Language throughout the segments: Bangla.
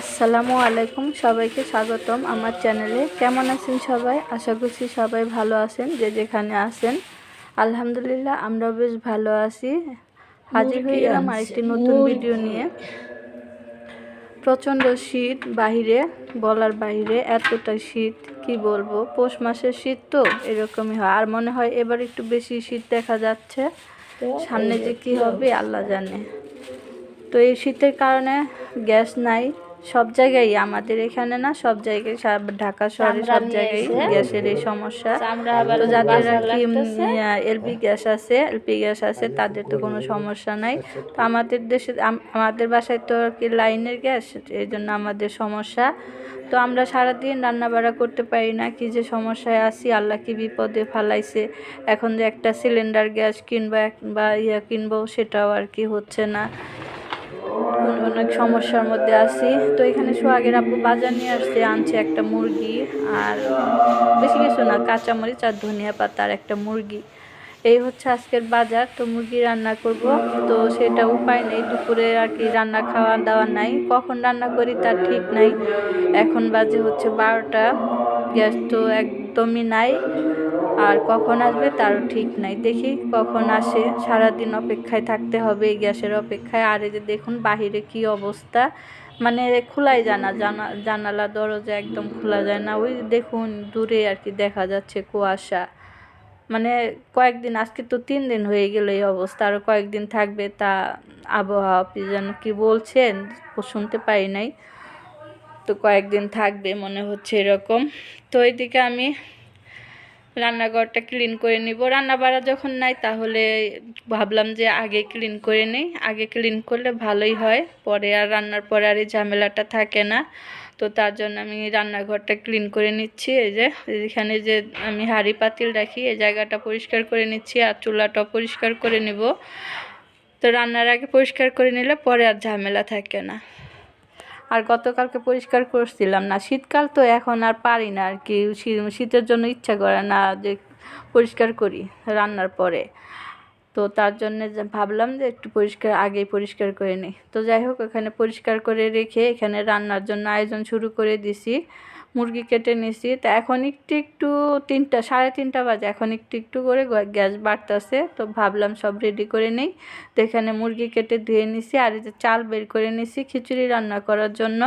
আসসালামু আলাইকুম সবাইকে স্বাগতম আমার চ্যানেলে। কেমন আছেন সবাই? আশা করছি সবাই ভালো আছেন যে যেখানে আছেন। আলহামদুলিল্লাহ আমরা বেশ ভালো আছি। হাজির হয়ে গেলাম আরেকটি নতুন ভিডিও নিয়ে। প্রচণ্ড শীত বাহিরে বলার বাইরে এতটা শীত কি বলব? পৌষ মাসের শীত তো এরকমই হয়। আর মনে হয় এবার একটু বেশি শীত দেখা যাচ্ছে। সামনে যে কি হবে? আল্লাহ জানে। তো এই শীতের কারণে গ্যাস নাই সব জায়গায় আমাদের এখানে না সব জায়গায় সব- ঢাকা শহরে সব জায়গায় গ্যাসের এই সমস্যা। তো যাদের আর কি এলপি গ্যাস আছে এলপি গ্যাস আছে তাদের তো কোনো সমস্যা নাই। তো আমাদের দেশে আমাদের বাসায় তো আর কি লাইনের গ্যাস এই জন্য আমাদের সমস্যা। তো আমরা সারাদিন রান্না বাড়া করতে পারি না কি যে সমস্যায় আছি আল্লাহ কি বিপদে ফালাইছে। এখন যে একটা সিলিন্ডার গ্যাস কিনবা বা ইয়া কিনবো সেটাও আর কি হচ্ছে না। অনেক সমস্যার মধ্যে আছি। তো এখানে সোহাগের আব্বু বাজার নিয়ে আসছে, আনছে একটা মুরগি আর বেশি কিছু না, কাঁচামরিচ আর ধনিয়া পাতার একটা মুরগি। এই হচ্ছে আজকের বাজার, তো মুরগি রান্না করব। তো সেটা উপায় নেই, দুপুরে আর কি রান্না খাওয়া দাওয়া নাই। কখন রান্না করি তার ঠিক নাই। এখন বাজে হচ্ছে বারোটা, গ্যাস তো একদমই নাই। আর কখন আসবে তারও ঠিক নাই। দেখি কখন আসে। সারাদিন অপেক্ষায় থাকতে হবে এই গ্যাসের অপেক্ষায়। আর এই যে দেখুন বাহিরে কি অবস্থা। মানে খোলাই যায় না, জানা জানালা, দরজা একদম খোলা যায় না। ওই দেখুন দূরে আর কি দেখা যাচ্ছে কুয়াশা। মানে কয়েকদিন, আজকে তো তিন দিন হয়ে গেল এই অবস্থা। আরও কয়েকদিন থাকবে তা আবহাওয়া অফিস যেন কি বলছেন শুনতে পারি নাই। তো কয়েকদিন থাকবে মনে হচ্ছে এরকম। তো এইদিকে আমি রান্নাঘরটা ক্লিন করে নিব। রান্না বাড়া যখন নাই তাহলে ভাবলাম যে আগে ক্লিন করে নিই। আগে ক্লিন করলে ভালোই হয়। পরে আর রান্নার পরে আর এই ঝামেলাটা থাকে না। তো তার জন্য আমি রান্নাঘরটা ক্লিন করে নিচ্ছি। এই যে, এখানে যে আমি হাঁড়ি পাতিল রাখি, এই জায়গাটা পরিষ্কার করে নিচ্ছি আর চুলাটাও পরিষ্কার করে নিব। তো রান্নার আগে পরিষ্কার করে নিলে পরে আর ঝামেলা থাকে না। আর গতকালকে পরিষ্কার করছিলাম না। শীতকাল তো এখন আর পারি না আর কি। শীতের জন্য ইচ্ছা করে না যে পরিষ্কার করি রান্নার পরে। তো তার জন্যে ভাবলাম যে একটু পরিষ্কার, আগেই পরিষ্কার করে নিই। তো যাই হোক, এখানে পরিষ্কার করে রেখে এখানে রান্নার জন্য আয়োজন শুরু করে দিছি। মুরগি কেটে নিছি। তা এখন একটু একটু তিনটা, সাড়ে তিনটা বাজে। এখন একটু একটু করে গ্যাস বাড়তেছে। তো ভাবলাম সব রেডি করে নেই। তো এখানে মুরগি কেটে ধুয়ে নিছি। আর এই যে চাল বের করে নিছি খিচুড়ি রান্না করার জন্য।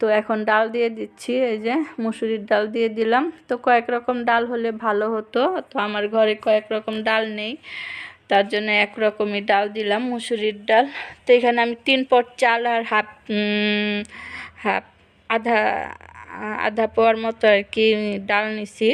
তো এখন ডাল দিয়ে দিচ্ছি। এই যে মুসুরির ডাল দিয়ে দিলাম। তো কয়েক রকম ডাল হলে ভালো হতো। তো আমার ঘরে কয়েক রকম ডাল নেই। তার জন্য এক রকমই ডাল দিলাম, মুসুরির ডাল। তো এখানে আমি তিন পট চাল আর হাফ হাফ আধা আধা পোয়ার মতো আর কি ডাল নিছি।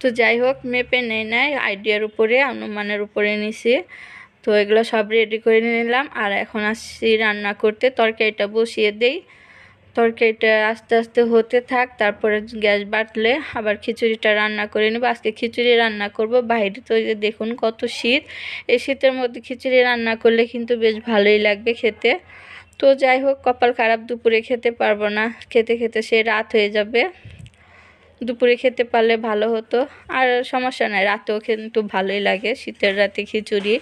তো যাই হোক, মেপে নেই নাই, আইডিয়ার উপরে, অনুমানের উপরে নিছি। তো এগুলো সব রেডি করে নিলাম। আর এখন আসছি রান্না করতে। তরকারিটা বসিয়ে দেই। তরকারিটা আস্তে আস্তে হতে থাক, তারপরে গ্যাস বাটলে আবার খিচুড়িটা রান্না করে নেব। আজকে খিচুড়ি রান্না করব। বাইরে তো যে দেখুন কত শীত। এই শীতের মধ্যে খিচুড়ি রান্না করলে কিন্তু বেশ ভালোই লাগবে খেতে। তো যাই হোক, কপাল খারাপ, দুপুরে খেতে পারব না। খেতে খেতে সে রাত হয়ে যাবে। দুপুরে খেতে পারলে ভালো হতো। আর সমস্যা নাই, রাতেও কিন্তু ভালোই লাগে। শীতের রাতে খিচুড়ি।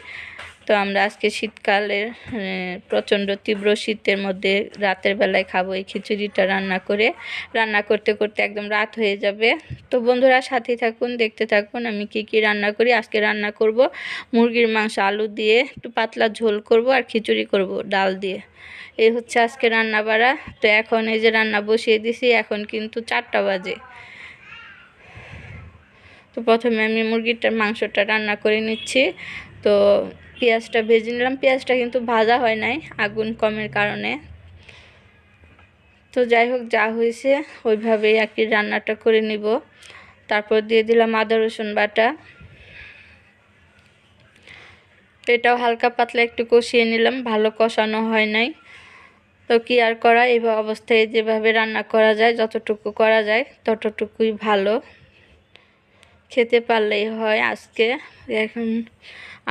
তো আমরা আজকে শীতকালের প্রচণ্ড তীব্র শীতের মধ্যে রাতের বেলায় খাব এই খিচুড়িটা রান্না করে। রান্না করতে করতে একদম রাত হয়ে যাবে। তো বন্ধুরা সাথে থাকুন, দেখতে থাকুন, আমি কি কি রান্না করি। আজকে রান্না করব মুরগির মাংস, আলু দিয়ে একটু পাতলা ঝোল করব আর খিচুড়ি করব ডাল দিয়ে। এই হচ্ছে আজকে রান্না বাড়া তো এখন এই যে রান্না বসিয়ে দিছি, এখন কিন্তু চারটা বাজে। তো প্রথমে আমি মুরগিটার মাংসটা রান্না করে নিচ্ছি। তো পেঁয়াজটা ভেজে নিলাম। পেঁয়াজটা কিন্তু ভাজা হয় নাই আগুন কমের কারণে। তো যাই হোক, যা হয়েছে ওইভাবেই আর কি রান্নাটা করে নিব। তারপর দিয়ে দিলাম আদা, রসুন বাটা। এটাও হালকা পাতলা একটু কষিয়ে নিলাম, ভালো কষানো হয় নাই। তো কি আর করা, এই অবস্থায় যেভাবে রান্না করা যায়, যতটুকু করা যায়, ততটুকুই ভালো। খেতে পারলেই হয় আজকে। এখন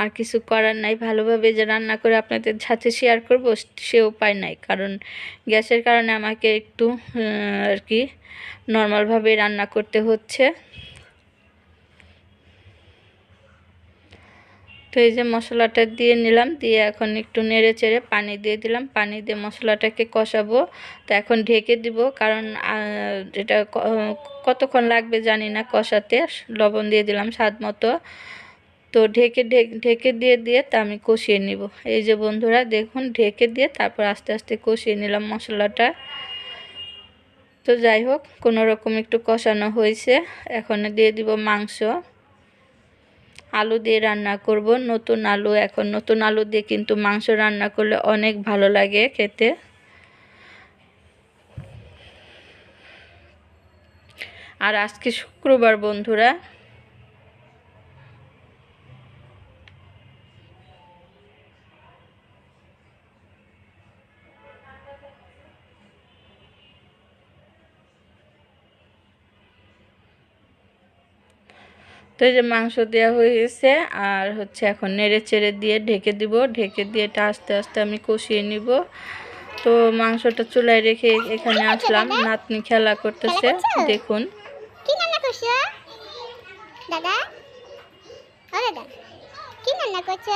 আর কিছু করার নাই। ভালোভাবে যে রান্না করে আপনাদের সাথে শেয়ার করব সে উপায় নাই। কারণ গ্যাসের কারণে আমাকে একটু আর কি নর্মালভাবে রান্না করতে হচ্ছে। তো এই যে মশলাটা দিয়ে নিলাম, দিয়ে এখন একটু নেড়ে চেড়ে পানি দিয়ে দিলাম। পানি দিয়ে মশলাটাকে কষাবো। তো এখন ঢেকে দিব, কারণ এটা কতক্ষণ লাগবে জানি না কষাতে। লবণ দিয়ে দিলাম স্বাদ মতো। তো ঢেকে ঢেকে দিয়ে দিয়ে তা আমি কষিয়ে নিব। এই যে বন্ধুরা, দেখুন ঢেকে দিয়ে তারপর আস্তে আস্তে কষিয়ে নিলাম মশলাটা। তো যাই হোক, কোনো রকম একটু কষানো হয়েছে। এখন দিয়ে দিব মাংস। আলু দিয়ে রান্না করব। নতুন আলু, এখন নতুন আলু দিয়ে কিন্তু মাংস রান্না করলে অনেক ভালো লাগে খেতে। আর আজকে শুক্রবার বন্ধুরা। তো এই যে মাংস দেওয়া হয়ে গেছে আর হচ্ছে এখন নেড়ে চেড়ে দিয়ে ঢেকে দিব। ঢেকে দিয়ে এটা আস্তে আস্তে আমি কষিয়ে নিব। তো মাংসটা চুলায় রেখে এখানে আসলাম। নাতনি খেলা করতেছে। দেখুন। দাদা? ও দাদা কি রান্না করছ?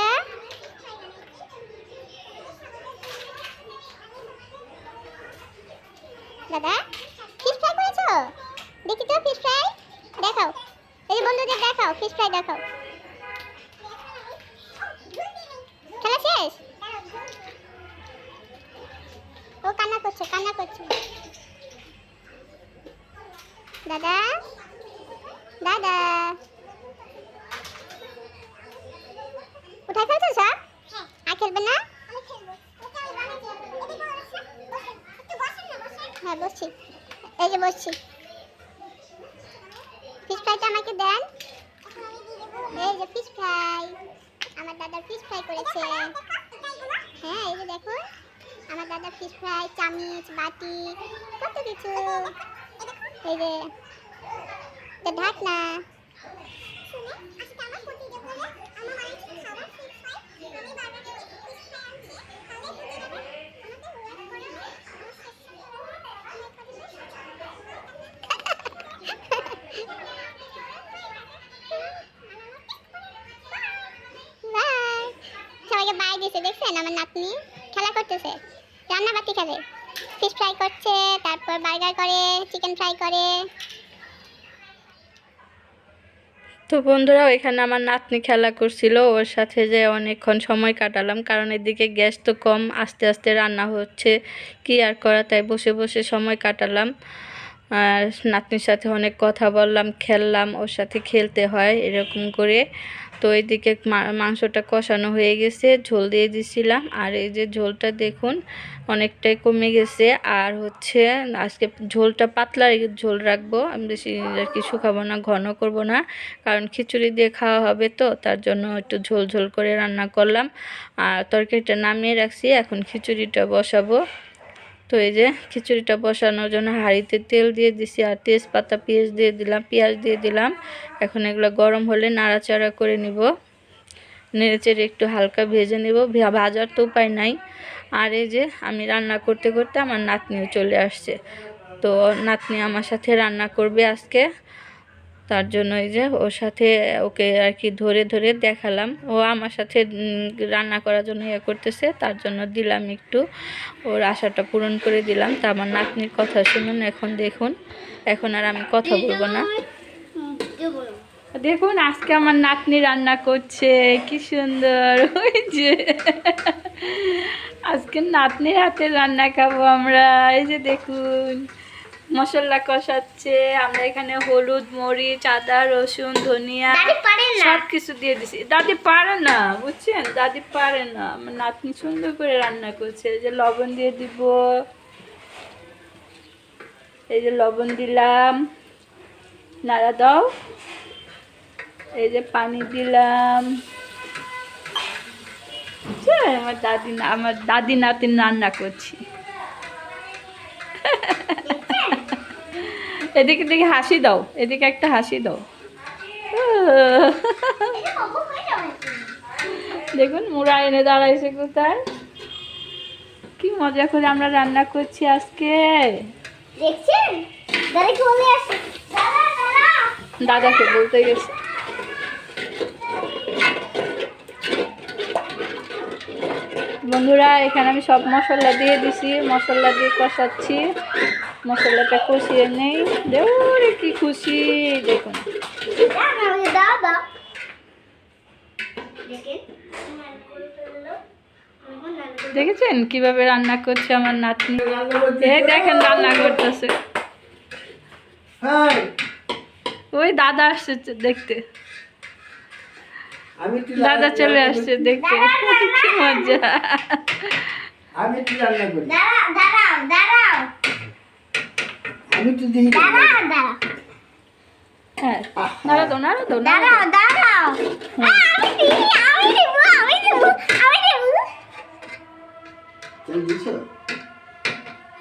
দাদা ফিশ ফ্রাই করেছ? দেখি তো ফিশ ফ্রাই দেখাও। এই বন্ধুদের দেখাও ফিশ ফ্রাই দেখাও। খেলা শেষ? ও কান্না করছে কান্না করছে। দাদা? দাদা? কোথায় খেলছো সব? আর খেলবে না? হ্যাঁ বসছি। এই যে বসছি। ফ্রাইটা আমাকে দেন। এই যে ফিশ ফ্রাই আমার দাদা ফিশ ফ্রাই করেছে। হ্যাঁ এই যে দেখুন। আমার দাদা ফিশ ফ্রাই চামিচ, বাটি, কত কিছু। এই যে ঢাকনা। Bye. সবাইকে বাই দিয়েছে দেখছেন? আমার নাতনি খেলা করতেছে রান্না বাতি খেলে। ফিশ ফ্রাই করছে, তারপর বার্গার করে চিকেন ফ্রাই করে। তো বন্ধুরা এখানে আমার নাতনি খেলা করছিল, ওর সাথে যে অনেকক্ষণ সময় কাটালাম, কারণ এদিকে গ্যাস তো কম, আস্তে আস্তে রান্না হচ্ছে, কি আর করা, তাই বসে বসে সময় কাটালাম। আর নাতনির সাথে অনেক কথা বললাম, খেললাম, ওর সাথে খেলতে হয়, এরকম করে। তো এইদিকে মাংসটা কষানো হয়ে গেছে, ঝোল দিয়ে দিছিলাম। আর এই যে ঝোলটা দেখুন, অনেকটাই কমে গেছে। আর হচ্ছে, আজকে ঝোলটা পাতলা ঝোল রাখব। আমি বেশি আর কি শুকাবো না, ঘন করব না। কারণ খিচুড়ি দিয়ে খাওয়া হবে তো, তার জন্য একটু ঝোল ঝোল করে রান্না করলাম। আর তরকারিটা নামিয়ে রাখছি, এখন খিচুড়িটা বসাবো। তো এই যে খিচুড়িটা বসানোর জন্য হাঁড়িতে তেল দিয়ে দিছি আর তেজপাতা, পেঁয়াজ দিয়ে দিলাম, পেঁয়াজ দিয়ে দিলাম। এখন এগুলো গরম হলে নাড়াচাড়া করে নিব। নেড়েচেড়ে একটু হালকা ভেজে নেব। ভাজার তো উপায় নাই। আর এই যে আমি রান্না করতে করতে আমার নাতনিও চলে আসছে। তো নাতনি আমার সাথে রান্না করবে আজকে। তার জন্য এই যে ওর সাথে ওকে আর কি ধরে ধরে দেখালাম। ও আমার সাথে রান্না করার জন্য ইয়ে করতেছে তার জন্য দিলাম একটু। ওর আশাটা পূরণ করে দিলাম। তা আমার নাতনির কথা শুনুন এখন দেখুন। এখন আর আমি কথা বলব না। দেখুন আজকে আমার নাতনি রান্না করছে কি সুন্দর ওই যে। আজকে নাতনির হাতে রান্না খাব আমরা এই যে দেখুন। মশলা কষাচ্ছে আমরা এখানে হলুদ মরিচ আদা রসুন ধনিয়া সব কিছু দিয়ে দিছি। দাদি পারে না বুঝছেন? দাদি পারে না। আমার নাতনি সুন্দর করে রান্না করছে। এই যে লবণ দিয়ে দিব। এই যে লবণ দিলাম। নাড়া দাও। এই যে পানি দিলাম। আমার দাদি না আমার দাদি নাতিন রান্না করছি। এদিকে দিকে হাসি দাও এদিকে একটা হাসি দাও। দেখুন মুড়া এনে দাঁড়াইছে কোথায়? কি মজা করে আমরা রান্না করছি আজকে। দেখছেন? দাদাকে বলতে গেছে। বন্ধুরা এখানে আমি সব মশলা দিয়ে দিছি মশলা দিয়ে কষাচ্ছি। মশলাটা কষিয়ে নেই। দেউরে কি খুশি দেখুন। দেখেছেন কীভাবে রান্না করছে আমার নাতনি? এই দেখেন রান্না করতেছে। ওই দাদা আসছে দেখতে। দাদা চলে আসছে দেখতে। কি মজা। আমি একটু রান্না করি? দাঁড়াও দাঁড়াও দাঁড়াও আমি দেখি হ্যাঁ নাড়া দো নাড়া দো নাড়া দাঁড়াও দাও। দাঁড়াও আ, আমি আমি দেবো আমি দেবো আমি দেবো তেল দিছ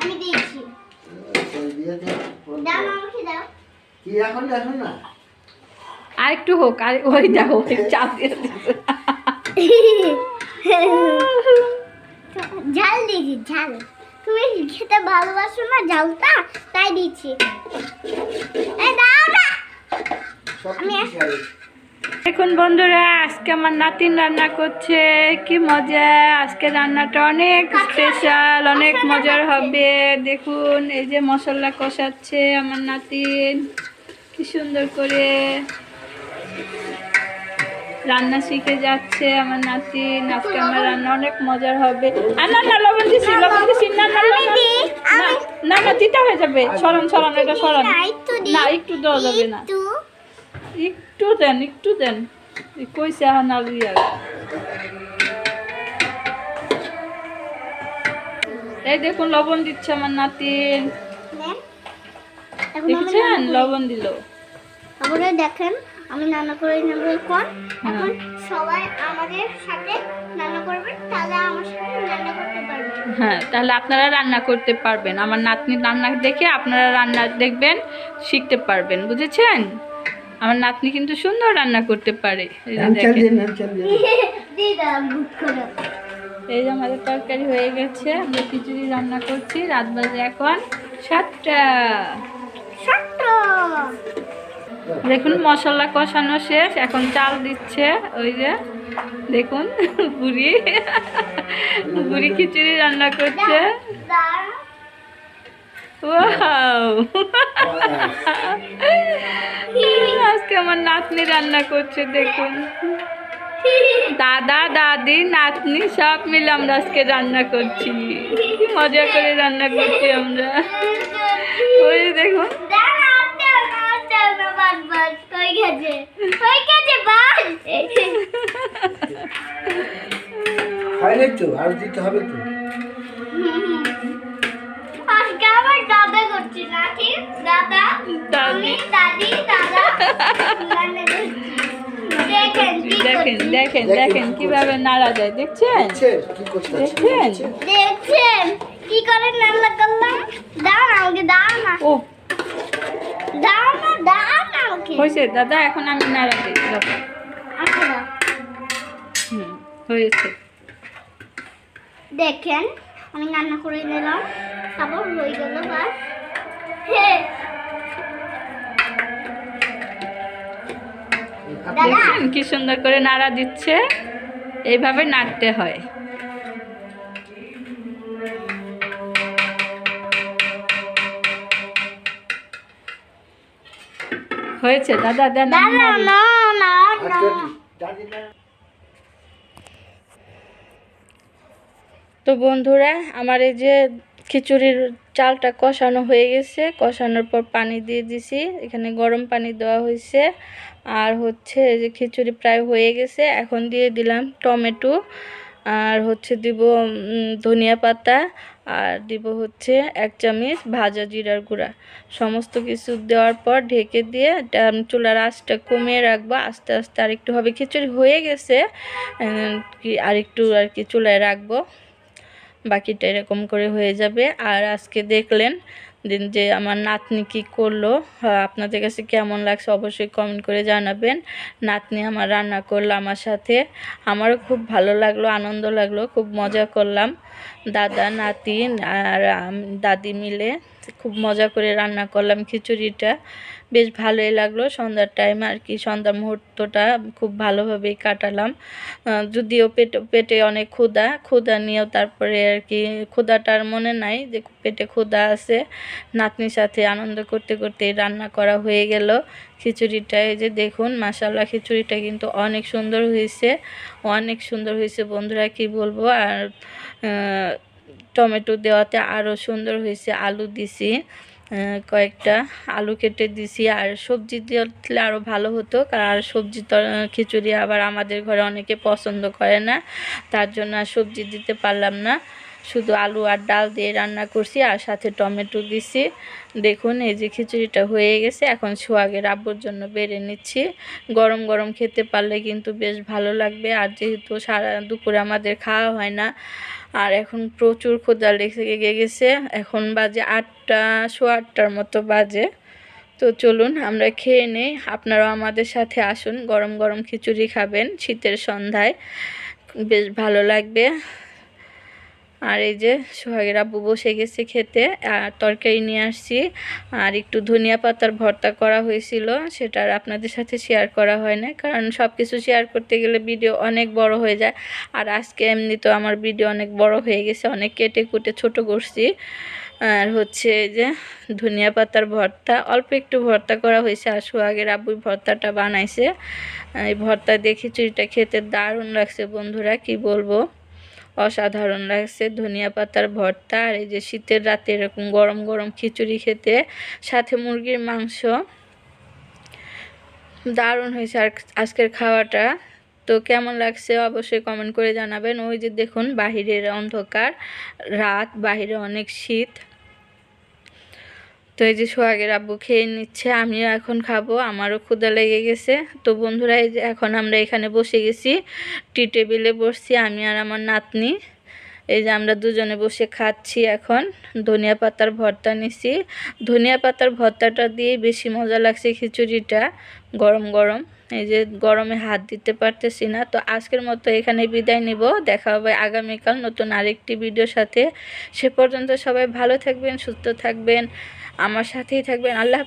আমি দিয়েছি। তেল দিয়ে দে। দাও আমাকে দাও। কি এখন এখন না? আর একটু হোক আর ওই দেখো চাপ দিয়ে ঝাল দিয়েছি ঝাল। তুমি খেতে ভালোবাসো না ঝালটা তাই দিচ্ছি। আমি। দেখুন বন্ধুরা আজকে আমার নাতিন রান্না করছে। কি মজা! আজকে রান্নাটা অনেক স্পেশাল অনেক মজার হবে। দেখুন এই যে মশলা কষাচ্ছে আমার নাতিন। কি সুন্দর করে। রান্না শিখে যাচ্ছে আমার নাতিন আজকে আমার রান্না অনেক মজার হবে। আর না না লবণ দিছি লবণ দিছি না না না, না, দিতে হয়ে যাবে। সরান সরান এটা সরান। না, একটু। দেওয়া যাবে না। একটু। একটু দেন একটু দেন। কইছে এখন আর। ইয়া এই দেখুন লবণ দিচ্ছে আমার নাতিন নেন। দেখছেন? লবণ দিল। দেখেন। আমি রান্না করে নেব এখন। হ্যাঁ। এখন সবাই আমাদের সাথে রান্না করবেন তাহলে আমার সাথে রান্না করতে পারবেন হ্যাঁ তাহলে আপনারা রান্না করতে পারবেন। আমার নাতনি রান্না দেখে আপনারা রান্না দেখবেন শিখতে পারবেন বুঝেছেন? আমার নাতনি কিন্তু সুন্দর রান্না করতে পারে। এই যে আমাদের তরকারি হয়ে গেছে। আমরা খিচুড়ি রান্না করছি। রাত বাজে এখন সাতটা। ছোট্ট দেখুন, মশলা কষানো শেষ। এখন চাল দিচ্ছে, ওই যে, দেখুন, বুড়ি। বুড়ি খিচুড়ি রান্না করছে। আজকে আমার নাতনি রান্না করছে, দেখুন। দাদা, দাদি, নাতনি, সব মিলে আমরা আজকে রান্না করছি। মজা করে রান্না করছি আমরা। ওই দেখুন। দাঁড়াও, বাস, বাস, গেছে। গেছে, বাস। খাইলে তো? আর দিতে হবে তো। আজকে আমার দাদা করছে না ঠিক দাদা আমি দাদি। দাদা দেখেন দেখেন দেখেন কীভাবে নাড়া যায় দেখছেন? দেখছে কি করতে দেখছেন? দেখছেন? কি করে রান্না করলাম? দাও আমাকে দাও না। ও দাও না দাও না হয়েছে দাদা এখন আমি নাড়া দিই দাদা দাও। হুম হয়েছে। দেখেন আমি রান্না করে নিলাম। তারপর হয়ে গেল বাস। হে। দাদা। দেখছেন কি সুন্দর করে নাড়া দিচ্ছে। এইভাবে নাড়তে হয়। হয়েছে দাদা দেন আমি দাদা নাড়ি। না না না দাদি না। তো বন্ধুরা আমার এই যে খিচুড়ির চালটা কষানো হয়ে গেছে কষানোর পর পানি দিয়ে দিছি। এখানে গরম পানি দেওয়া হয়েছে আর হচ্ছে এই যে খিচুড়ি প্রায় হয়ে গেছে। এখন দিয়ে দিলাম টমেটো। আর হচ্ছে দিব ধনিয়া পাতা আর দিব হচ্ছে এক চামচ ভাজা জিরার গুঁড়া। সমস্ত কিছু দেওয়ার পর ঢেকে দিয়ে চুলার আঁচটা কমিয়ে রাখব। আস্তে আস্তে আরেকটু হবে। খিচুড়ি হয়ে গেছে কি আরেকটু আর কি চুলায় রাখব। বাকিটা এরকম করে হয়ে যাবে। আর আজকে দেখলেন দিন যে আমার নাতনি কি করল হ্যাঁ, আপনাদের কাছে কেমন লাগছে অবশ্যই কমেন্ট করে জানাবেন। নাতনি আমার রান্না করল আমার সাথে। আমারও খুব ভালো লাগল আনন্দ লাগল খুব মজা করলাম। দাদা, নাতি আর দাদি মিলে খুব মজা করে রান্না করলাম খিচুড়িটা। বেশ ভালোই লাগল সন্ধ্যার টাইম আর কি, সন্ধ্যার মুহূর্তটা খুব ভালোভাবেই কাটালাম। যদিও পেট, পেটে অনেক ক্ষুধা ক্ষুধা নিয়েও তারপরে আর কি ক্ষুধাটার মনে নাই যে পেটে ক্ষুধা আছে। নাতনির সাথে আনন্দ করতে করতে রান্না করা হয়ে গেল। খিচুড়িটা, এই যে দেখুন মাসাল্লাহ খিচুড়িটা কিন্তু অনেক সুন্দর হয়েছে, অনেক সুন্দর হয়েছে বন্ধুরা, কি বলব? আর টমেটো দেওয়াতে আরও সুন্দর হয়েছে, আলু দিছি কয়েকটা আলু কেটে দিছি, আর সবজি দিলে আরও ভালো হতো আর সবজি খিচুড়ি আবার আমাদের ঘরে অনেকে পছন্দ করে না, তার জন্য আর সবজি দিতে পারলাম না। শুধু আলু আর ডাল দিয়ে রান্না করছি আর সাথে টমেটো দিছি। দেখুন, এই যে খিচুড়িটা হয়ে গেছে। এখন সোহাগের আব্বুর জন্য বেড়ে নিচ্ছি। গরম গরম খেতে পারলে কিন্তু বেশ ভালো লাগবে। আর যেহেতু সারা দুপুরে আমাদের খাওয়া হয় না, আর এখন প্রচুর ক্ষুধা লেগে গেছে। এখন বাজে আটটা, সোয়া আটটার মতো বাজে। তো চলুন, আমরা খেয়ে নেই। আপনারাও আমাদের সাথে আসুন। গরম গরম খিচুড়ি খাবেন শীতের সন্ধ্যায়। বেশ ভালো লাগবে। আর এই যে সোহাগের আব্বু বসে গেছে খেতে, আর তরকারি নিয়ে আসছি। আর একটু ধনিয়া পাতার ভর্তা করা হয়েছিল, সেটা আর আপনাদের সাথে শেয়ার করা হয় না কারণ সব কিছু শেয়ার করতে গেলে ভিডিও অনেক বড় হয়ে যায়। আর আজকে এমনি তো আমার ভিডিও অনেক বড় হয়ে গেছে, অনেক কেটে কুটে ছোট করছি। আর হচ্ছে এই যে ধনিয়া পাতার ভর্তা, অল্প একটু ভর্তা করা হয়েছে, আর সোহাগের আব্বুই ভর্তাটা বানাইছে। এই ভর্তা দিয়ে খিচুড়িটা খেতে দারুণ লাগছে বন্ধুরা, কি বলব? অসাধারণ লাগছে। ধনিয়া পাতার ভর্তা আর এই যে শীতের রাতে এরকম গরম গরম খিচুড়ি খেতে, সাথে মুরগির মাংস। দারুণ হয়েছে আর আজকের খাওয়াটা। তো কেমন লাগছে অবশ্যই কমেন্ট করে জানাবেন। ওই যে দেখুন, বাহিরের অন্ধকার, রাত, বাহিরে অনেক শীত। তো এই যে সোহাগের আব্বু খেয়ে নিচ্ছে, আমিও এখন খাব, আমারও ক্ষুদা লেগে গেছে। তো বন্ধুরা, এই যে এখন আমরা এখানে বসে গেছি, টি টেবিলে বসছি, আমি আর আমার নাতনি। এই যে আমরা দুজনে বসে খাচ্ছি এখন। ধনিয়া পাতার ভর্তা নিছি। ধনিয়া পাতার ভর্তাটা দিয়ে বেশি মজা লাগছে খিচুড়িটা, গরম গরম। এই যে গরমে হাত দিতে পারতেছি না। তো আজকের মতো এখানে বিদায় নিব। দেখা হবে আগামীকাল নতুন আরেকটি ভিডিওর সাথে। সে পর্যন্ত সবাই ভালো থাকবেন, সুস্থ থাকবেন। আমার সাথেই থাকবেন। আল্লাহ।